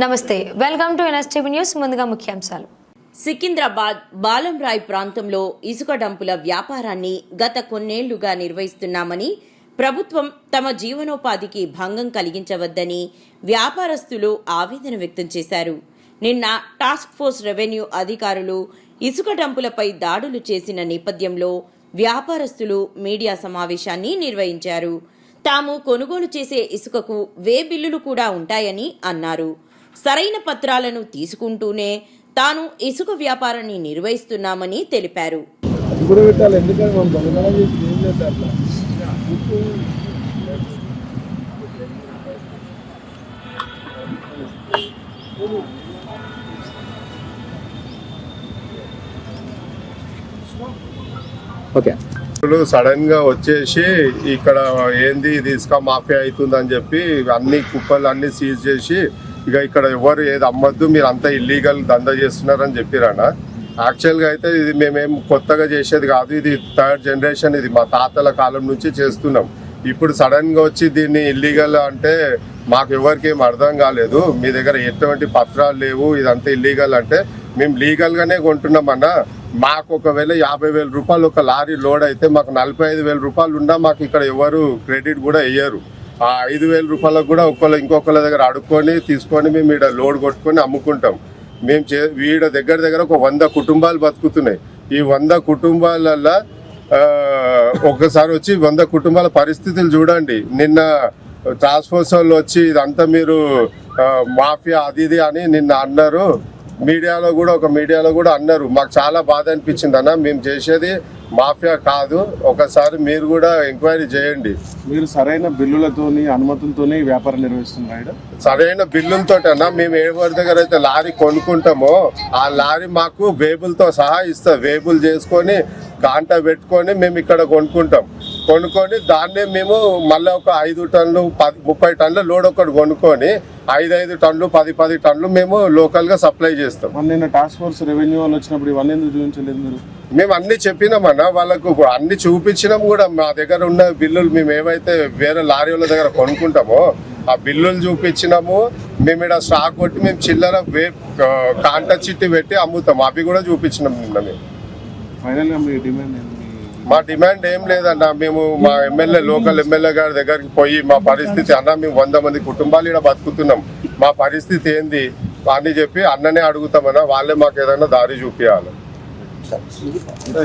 నమస్తే welcome to NSTV news ముందుగా ముఖ్యాంశాలు. సికింద్రాబాద్ బాలంరాయ్ ప్రాంతంలో ఇసుక డంపుల వ్యాపారాన్ని గత కొన్నేళ్ళుగా నిర్వహిస్తున్నామని ప్రభుత్వం తమ జీవనోపాధికి భంగం కలిగించవద్దని వ్యాపారస్తులు ఆవేదన వ్యక్తం చేశారు. నిన్న టాస్క్ ఫోర్స్ రెవెన్యూ అధికారులు ఇసుక డంపులపై దాడులు చేసిన నేపథ్యంలో వ్యాపారస్తులు మీడియా సమావేశాన్ని నిర్వహించారు. తాము కొనుగోలు చేసే ఇసుకకు వే బిల్లులు కూడా ఉంటాయని అన్నారు. సరైన పత్రాలను తీసుకుంటూనే తాను ఇసుక వ్యాపారాన్ని నిర్వహిస్తున్నామని తెలిపారు. ఓకే. సడన్గా వచ్చేసి ఇక్కడ ఏంది ఇది ఇసుక మాఫియా అవుతుందని చెప్పి అన్ని కుప్పలు అన్ని సీజ్ చేసి ఇక ఇక్కడ ఎవరు ఏది అమ్మద్దు మీరు అంతా ఇల్లీగల్ దందా చేస్తున్నారని చెప్పిరానా యాక్చువల్గా అయితే ఇది మేమేం కొత్తగా చేసేది కాదు ఇది థర్డ్ జనరేషన్ ఇది మా తాతల కాలం నుంచి చేస్తున్నాం. ఇప్పుడు సడన్గా వచ్చి దీన్ని ఇల్లీగల్ అంటే మాకు ఎవరికి ఏం అర్థం కాలేదు. మీ దగ్గర ఎటువంటి పత్రాలు లేవు ఇదంతా ఇల్లీగల్ అంటే మేము లీగల్గానే కొంటున్నామన్నా మాకు ఒకవేళ యాభై వేల రూపాయలు ఒక లారీ లోడ్ అయితే మాకు నలభై ఐదు వేల రూపాయలు ఉన్నా మాకు ఇక్కడ ఎవరు క్రెడిట్ కూడా వేయరు ఆ ఐదు వేల రూపాయలకు కూడా ఒకళ్ళు ఇంకొకళ్ళ దగ్గర అడుక్కొని తీసుకొని మేము ఇక్కడ లోడ్ కొట్టుకొని అమ్ముకుంటాం. మేము చే వీడ దగ్గర దగ్గర ఒక వంద కుటుంబాలు బతుకుతున్నాయి. ఈ వంద కుటుంబాలల్లో ఒక్కసారి ఒకసారి వచ్చి వంద కుటుంబాల పరిస్థితులు చూడండి. నిన్న టాస్క్ వాళ్ళు వచ్చి ఇదంతా మీరు మాఫియా అది ఇది అని నిన్న అన్నారు. మీడియాలో కూడా ఒక మీడియాలో కూడా అన్నారు. మాకు చాలా బాధ అనిపించింది అన్న. మేము చేసేది మాఫియా కాదు. ఒకసారి మీరు కూడా ఎంక్వైరీ చేయండి. మీరు సరైన బిల్లులతోని అనుమతులతోని వ్యాపారం నిర్వహిస్తున్నారు సరైన బిల్లులతో అన్న మేము ఎవరి దగ్గర అయితే లారీ కొనుక్కుంటామో ఆ లారీ మాకు వేబుల్తో సహా ఇస్తారు వేబుల్ చేసుకొని కాంట పెట్టుకొని మేము ఇక్కడ కొనుక్కుంటాం. కొనుక్కొని దాన్నే మేము మళ్ళీ ఒక ఐదు టన్నులు పది ముప్పై టన్నుల లోడ్ ఒకటి కొనుక్కొని ఐదు ఐదు టన్నులు పది పది టన్నులు మేము లోకల్గా సప్లై చేస్తాం. నిన్న టాస్క్ ఫోర్స్ రెవెన్యూ వాళ్ళు వచ్చినప్పుడు ఇవన్నీ ఎందుకు చూపించలేదు మీరు? మేము అన్ని చెప్పినామన్నా వాళ్ళకు అన్ని చూపించినాం కూడా మా దగ్గర ఉన్న బిల్లులు మేము ఏవైతే వేరే లారీ వాళ్ళ దగ్గర కొనుక్కుంటామో ఆ బిల్లులు చూపించినాము. మేము ఇక్కడ స్టాక్ కొట్టి మేము చిల్లర వే కాంట చిట్టి పెట్టి అమ్ముతాం. అవి కూడా చూపించినాం నిన్న మేము. ఫైనల్గా మీ డిమాండ్ మా డిమాండ్ ఏం లేదన్న. మేము మా ఎమ్మెల్యే లోకల్ ఎమ్మెల్యే గారి దగ్గరికి పోయి మా పరిస్థితి అన్న మేము వంద మంది కుటుంబాలు ఇక్కడ బతుకుతున్నాం. మా పరిస్థితి ఏంది? అని చెప్పి అన్ననే అడుగుతామన్నా. వాళ్ళే మాకు ఏదైనా దారి చూపించాలి